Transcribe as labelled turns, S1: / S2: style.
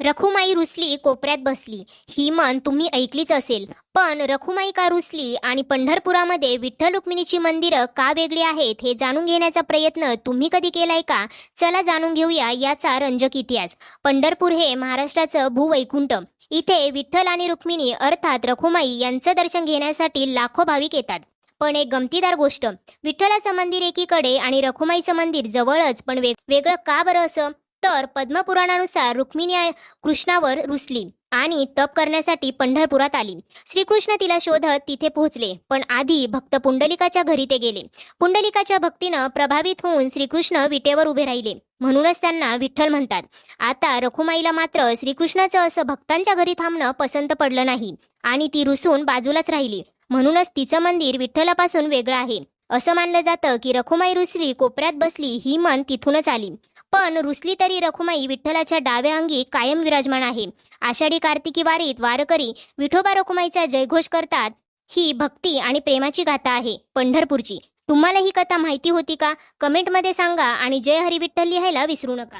S1: रखुमाई रुसली कोपऱ्यात बसली. ही मन तुम्ही ऐकलीच असेल. पण रखुमाई का रुसली आणि पंढरपुरामध्ये विठ्ठल रुक्मिणीची मंदिरं का वेगळी आहेत हे जाणून घेण्याचा प्रयत्न तुम्ही कधी केलाय का? चला जाणून घेऊया याचा रंजक इतिहास पंढरपूर हे महाराष्ट्राचं भूवैकुंठ इथे विठ्ठल आणि रुक्मिणी अर्थात रखुमाई यांचं दर्शन घेण्यासाठी लाखो भाविक येतात. पण एक गमतीदार गोष्ट. विठ्ठलाचं मंदिर एकीकडे आणि रखुमाईचं मंदिर जवळच. पण वेग वेगळं का बरं असं? तर पद्मपुराणानुसार रुक्मिणी कृष्णावर रुसली आणि तप करण्यासाठी पंढरपुरात आली. श्रीकृष्ण तिला शोधत तिथे पोहोचले पण आधी भक्त पुंडलिकाच्या घरी ते गेले. पुंडलिकाच्या भक्तीनं प्रभावित होऊन श्रीकृष्ण विटेवर उभे राहिले. म्हणूनच त्यांना विठ्ठल म्हणतात. आता रखुमाईला मात्र श्रीकृष्णाचं असं भक्तांच्या घरी थांबणं पसंत पडलं नाही आणि ती रुसून बाजूलाच राहिली. म्हणूनच तिचं मंदिर विठ्ठलापासून वेगळं आहे. असं मानलं जातं की रखुमाई रुसली कोपऱ्यात बसली ही मन तिथूनच आली. पण रुसली तरी रखुमाई विठ्ठलाच्या डाव्या अंगी कायम विराजमान आहे. आषाढी कार्तिकी वारीत वारकरी विठोबा रखुमाईचा जयघोष करतात. ही भक्ती आणि प्रेमाची गाथा आहे पंढरपूरची. तुम्हाला ही कथा माहिती होती का? कमेंटमध्ये सांगा आणि जय हरी विठ्ठल लिहायला विसरू नका.